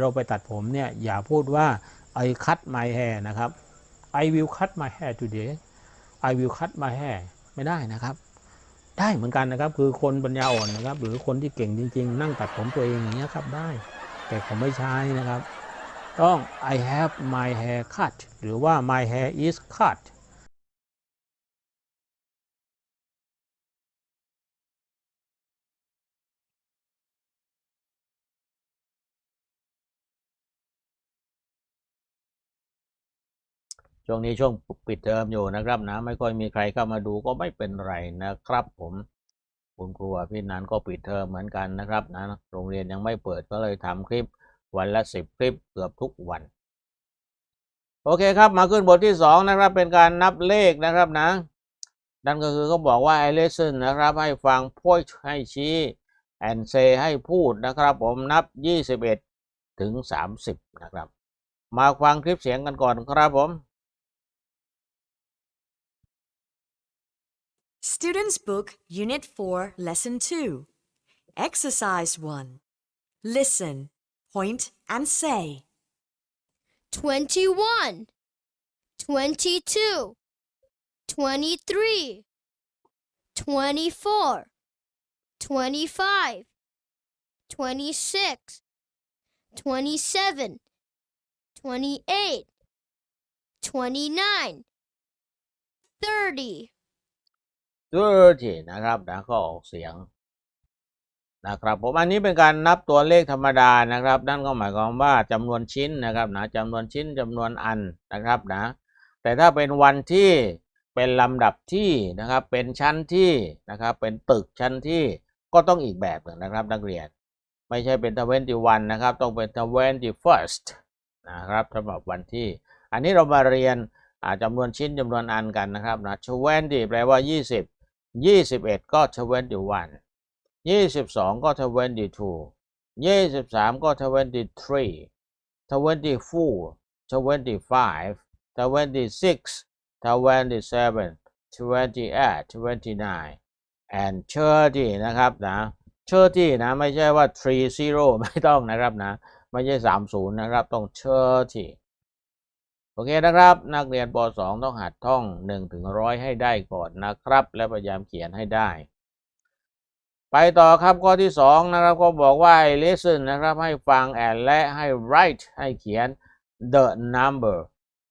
เราไปตัดผมเนี่ยอย่าพูดว่า I cut my hair นะครับ I will cut my hair today I will cut my hair ไม่ได้นะครับ ได้เหมือนกันนะครับ คือคนปัญญาอ่อนนะครับ หรือคนที่เก่งจริง ๆ นั่งตัดผมตัวเองอย่างเงี้ยครับได้ แต่ผมไม่ใช้นะครับ ต้อง I have my hair cut หรือว่า my hair is cut ช่วงนี้ช่วงปิดเทอมอยู่นะครับนะไม่ค่อยมีใครเข้ามาดูก็ไม่เป็นไรนะครับ ผมคุณครูพี่นันก็ปิดเทอมเหมือนกันนะครับนะโรงเรียนยังไม่เปิดก็เลยทำคลิปวันละสิบคลิปเกือบทุกวัน โอเคครับมาขึ้นบทที่สองนะครับเป็นการนับเลขนะครับนะนั่นก็คือเขาบอกว่า I listen นะครับให้ฟัง point ให้ชี้ and say ให้พูดนะครับ ผมนับ 21 ถึง 30 นะครับ มาฟังคลิปเสียงกันก่อนครับผม Students Book, Unit 4, Lesson 2. Exercise 1. Listen, point, and say. 21 22 23 24 25 26 27 28 29 30 30นะครับนะก็ออกเสียงนะครับผมอันนี้เป็นการนับตัวเลขธรรมดานะครับ นั่นก็หมายความว่าจำนวนชิ้นนะครับนะจำนวนชิ้นจำนวนอันนะครับนะแต่ถ้าเป็นวันที่เป็นลำดับที่นะครับเป็นชั้นที่นะครับเป็นตึกชั้นที่ก็ต้องอีกแบบหนึ่งนะครับนักเรียน ไม่ใช่เป็นทเวนตีวันนะครับ ต้องเป็นทเวนตีเฟิร์สนะครับสำหรับวันที่ อันนี้เรามาเรียนอ่าจำนวนชิ้นจำนวนอันกันนะครับนะทเวนตีแปลว่า 20 21ก็ทเวนตี้วัน22ก็ทเวนตี้ทู23ก็ทเวนตี้ทรีทเวนตี้โฟร์ทเวนตี้ไฟฟ์26 27 28 29 and 30นะครับนะ30นะไม่ใช่ว่า30ไม่ต้องนะครับนะ ไม่ใช่30นย์นะครับ ต้อง30 โอเคนะครับ นักเรียนป .2 ต้องหัดท่อง1ถึง100ให้ได้ก่อนนะครับ และพยายามเขียนให้ได้ ไปต่อครับข้อที่ 2 นะครับก็บอกว่า listen นะครับให้ฟัง and และให้ write ให้เขียน the number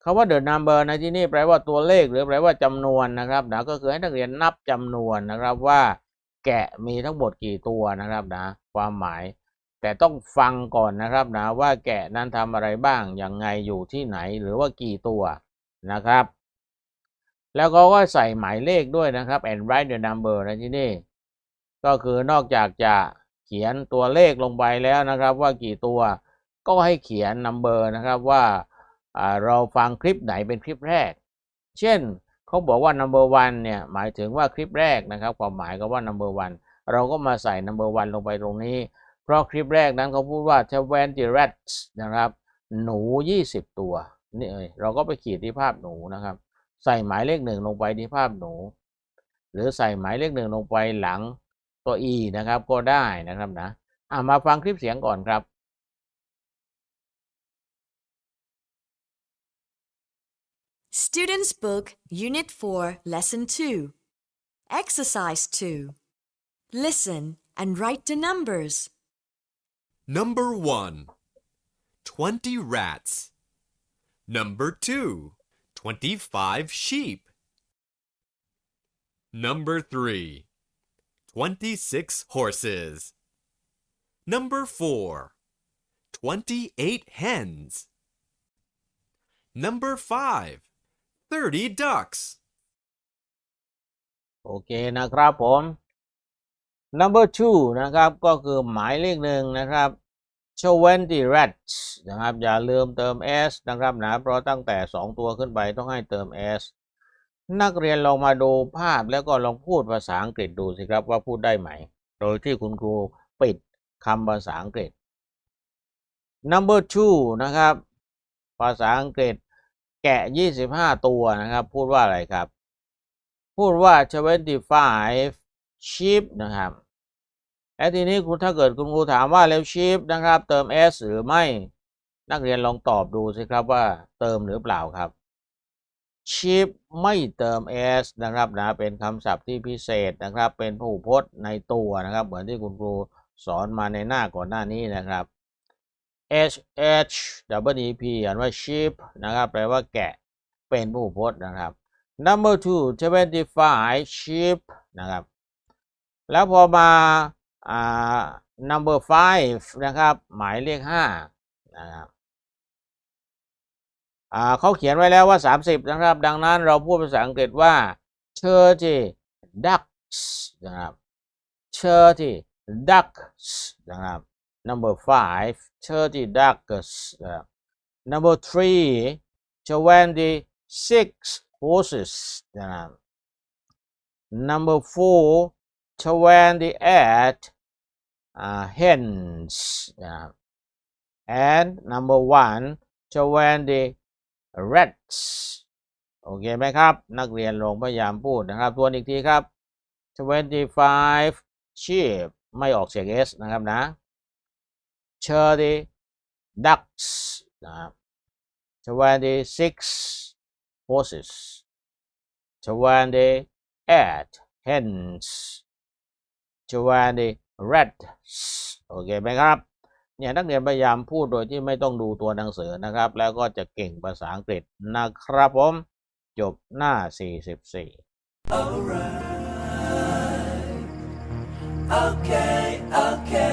คำว่า the number ในที่นี้แปลว่าตัวเลขหรือแปลว่าจำนวนนะครับนะก็คือให้นักเรียนนับจำนวนนะครับว่าแกะมีทั้งหมดกี่ตัวนะครับนะความหมาย แต่ต้องฟังก่อนนะครับนะว่าแกะนั้นทำอะไรบ้างยังไงอยู่ที่ไหนหรือว่ากี่ตัวนะครับ แล้วก็ก็ใส่หมายเลขด้วยนะครับ and write the number ในที่นี้ก็คือนอกจากจะเขียนตัวเลขลงไปแล้วนะครับ ว่ากี่ตัวก็ให้เขียน number นะครับว่าอ่าเราฟังคลิปไหนเป็นคลิปแรก เช่นเขาบอกว่า number one เนี่ยหมายถึงว่าคลิปแรกนะครับ ความหมายก็ว่า number one เราก็มาใส่ number one ลงไปตรงนี้ เพราะคลิปแรกนั้นเขาพูดว่า twenty rats นะครับ หนู 20 ตัวนี่เอยเราก็ไปขีดที่ภาพหนูนะครับ ใส่หมายเลขหนึ่งลงไปที่ภาพหนู หรือใส่หมายเลขหนึ่งลงไปหลังตัว e นะครับก็ได้นะครับนะอะมาฟังคลิปเสียงก่อนครับ Students Book, Unit 4, Lesson 2. Exercise 2. Listen and write the numbers. Number 1. 20 rats. Number 2. 25 sheep. Number 3. 26 horses. Number 4. 28 hens. Number 5. 30 ducks. โอเคนะครับผม number two นะครับก็คือหมายเลขหนึ่งนะครับ 20 rats นะครับ อย่าลืมเติม s นะครับนะเพราะตั้งแต่ 2 ตัวขึ้นไปต้องให้เติม s นักเรียนลองมาดูภาพแล้วก็ลองพูดภาษาอังกฤษดูสิครับว่าพูดได้ไหม โดยที่คุณครูปิดคำภาษาอังกฤษ number two นะครับ ภาษาอังกฤษแกะ 25 ตัวนะครับ พูดว่าอะไรครับ พูดว่า25 sheep นะครับ และทีนี้คุณถ้าเกิดคุณครูถามว่าแล้ว sheep นะครับ เติม s หรือไม่นักเรียนลองตอบดูสิครับว่าเติมหรือเปล่าครับ sheep ไม่เติม s นะครับนะเป็นคำศัพท์ที่พิเศษนะครับ เป็นผู้พจน์ในตัวนะครับ เหมือนที่คุณครูสอนมาในหน้าก่อนหน้านี้นะครับ h h w e p อ่านว่า sheep นะครับแปลว่าแกะเป็นผู้พจน์นะครับ number two 75 sheep นะครับ แล้วพอมา อ่า number five นะครับ หมายเลขห้านะครับอ่าเขาเขียนไว้แล้วว่า 30 นะครับ ดังนั้นเราพูดภาษาอังกฤษว่า thirty ducks นะครับ thirty ducks นะครับ number five thirty ducks นะครับ number three twenty six horses นะครับ number four twenty eight hands and number one twenty the rats โอเคไหมครับ นักเรียนลงพยายามพูดนะครับทวนอีกทีครับ twenty five sheep ไม่ออกเสียง s นะครับนะ 30 ducks นะครั six horses twenty eight hens twenty red โอเคไหมครับ เนี่ยนักเรียนพยายามพูดโดยที่ไม่ต้องดูตัวหนังสือนะครับ แล้วก็จะเก่งภาษาอังกฤษนะครับผม จบหน้า 44 Alright. Okay, okay.